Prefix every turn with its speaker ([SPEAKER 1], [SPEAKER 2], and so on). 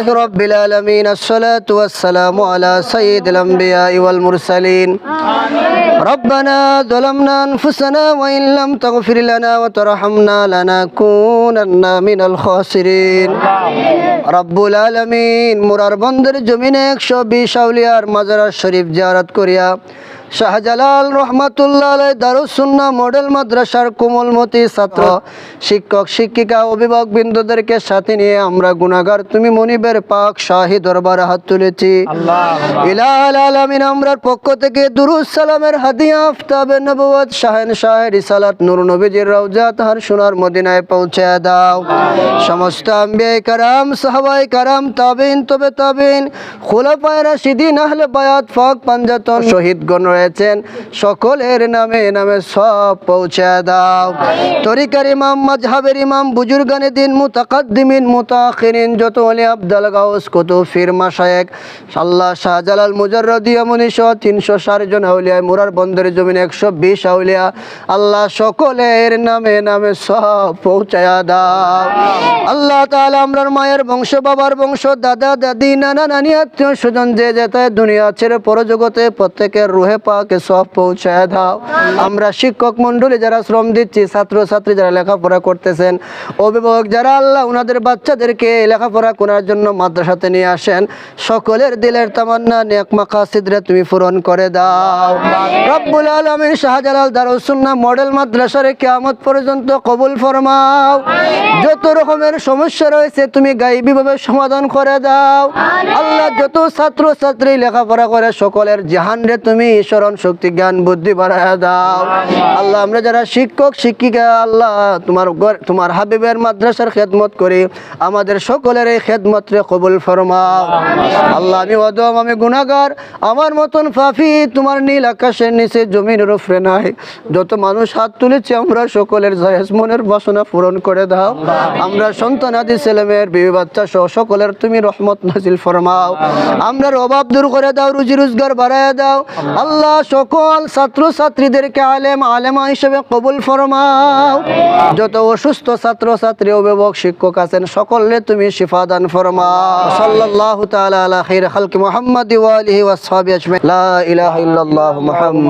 [SPEAKER 1] لله رب العالمين الصلاة والسلام على سيد الأنبياء والمرسلين ربنا ظلمنا أنفسنا وإن لم تغفر لنا وترحمنا لنكونن من الخاسرين রব্বুল আলমিন মুরারবন্দের জমিনে একশো বিশ আউলিয়ার মাজারা শরীফ জিয়ারত করিয়া শাহজালাল রহমাতুল্লা দারুসুন্না মডেল মাদ্রাসার কোমলমতি ছাত্র শিক্ষক শিক্ষিকা অভিভাবক বৃন্দদেরকে সাথে নিয়ে আমরা গুণাগার তুমি মনিবের পাক শাহী দরবার হাত তুলেছি। ইলাল আলামিন আমরার পক্ষ থেকে দুরুস সালামের হাদিয়া আফতাবে নবুয়াত শাহেন শাহ রিসালাত নুর নবীজির রওজা তাহার সোনার মদিনায় পৌঁছে দাও। সমস্ত আম্বিয়ে কারাম সাহাবাই কারাম তাবিন তবে তাবিন খোলাপায় রাশিদিন আহলে বায়াত ফাক পাঞ্জাতন শহীদগণ রয়েছেন। সকলের নামে নামে সব পৌঁছে দাও। তরিকার ইমাম মাজহাবের ইমাম বুজুর্গানে দিন মুতাকাদ্দিমিন মুতাখিরিন যত অলি আব্দাল গাউস কুতুব ফির মাশায়েক আল্লাহ শাহজালাল মুজাররদিয়া মুনিশ তিনশো ষাট জন আউলিয়া মুরার বন্দরের জমিন একশো বিশ আউলিয়া। আল্লাহ সকলের নামে নামে সব পৌঁছায়া দাও। আল্লাহ তাআলা আমরার মায়ের বংশ বাবার বংশ, দাদা, দাদি, নানা, নানি, আত্মীয় স্বজন যে যেতে দুনিয়া ছেড়ে পরজগতে প্রত্যেকের রুহে পাকে সব পৌঁছায় দাও। আমরা শিক্ষক মণ্ডলী যারা শ্রম দিচ্ছি ছাত্র ছাত্রী যারা লেখাপড়া করতেছেন, অভিভাবক যারা আল্লাহ ওনাদের বাচ্চাদেরকে লেখাপড়া করার জন্য মাদ্রাসাতে নিয়ে আসেন, সকলের দিলের তামান্না, নেক মাকাসিদরে তুমি পূরণ করে দাও। রব্বুল আলামিন শাহজালাল দারুসুন্নাহ মডেল মাদ্রাসার কিয়ামত পর্যন্ত কবুল ফরমাও। যত রকমের সমস্যা রয়েছে তুমি গাইবীভাবে সমাধান করে দাও। আল্লাহ যত ছাত্র ছাত্রী লেখাপড়া করে সকলের জাহান রে তুমি স্মরণ শক্তি জ্ঞান বুদ্ধি বাড়ায় দাও। আল্লাহ আমরা যারা শিক্ষক শিক্ষিকা আল্লাহ তোমার তোমার হাবিবের মাদ্রাসার খেদমত করি আমাদের সকলের এই খেদমত রে কবুল ফরমাও। আল্লাহ আমি অদম আমি গুনাগার আমার মতন ফাফি তোমার নীল আকাশের নিচে জমিনের উপরে নাই। যত মানুষ হাত তুলেছে আমরা সকলের জায়েজ মনের বাসনা পূরণ করে দাও। আমরা সন্তান আদি ছেলেমেয়ের বিবি বাচ্চা সহ সকলের তুমি রহমত নাজিল ফরমাও। আমরা অভাব দূর করে দাও, রুজি রোজগার বাড়ায় দাও। আল্লাহ সকল ছাত্র ছাত্রীদেরকে আলেম, আলেমা হিসেবে কবুল ফরমাও। যত অসুস্থ ছাত্র ছাত্রী অভিভাবক, শিক্ষক আছেন সকলে তুমি শিফা দান ফরমাও। সাল্লাল্লাহু তাআলা আলা খাইর খালকি মুহাম্মাদি ওয়া আলিহি ওয়া আসহাবিহি আজমাইন। লা ইলাহা ইল্লাল্লাহ মুহাম্মদ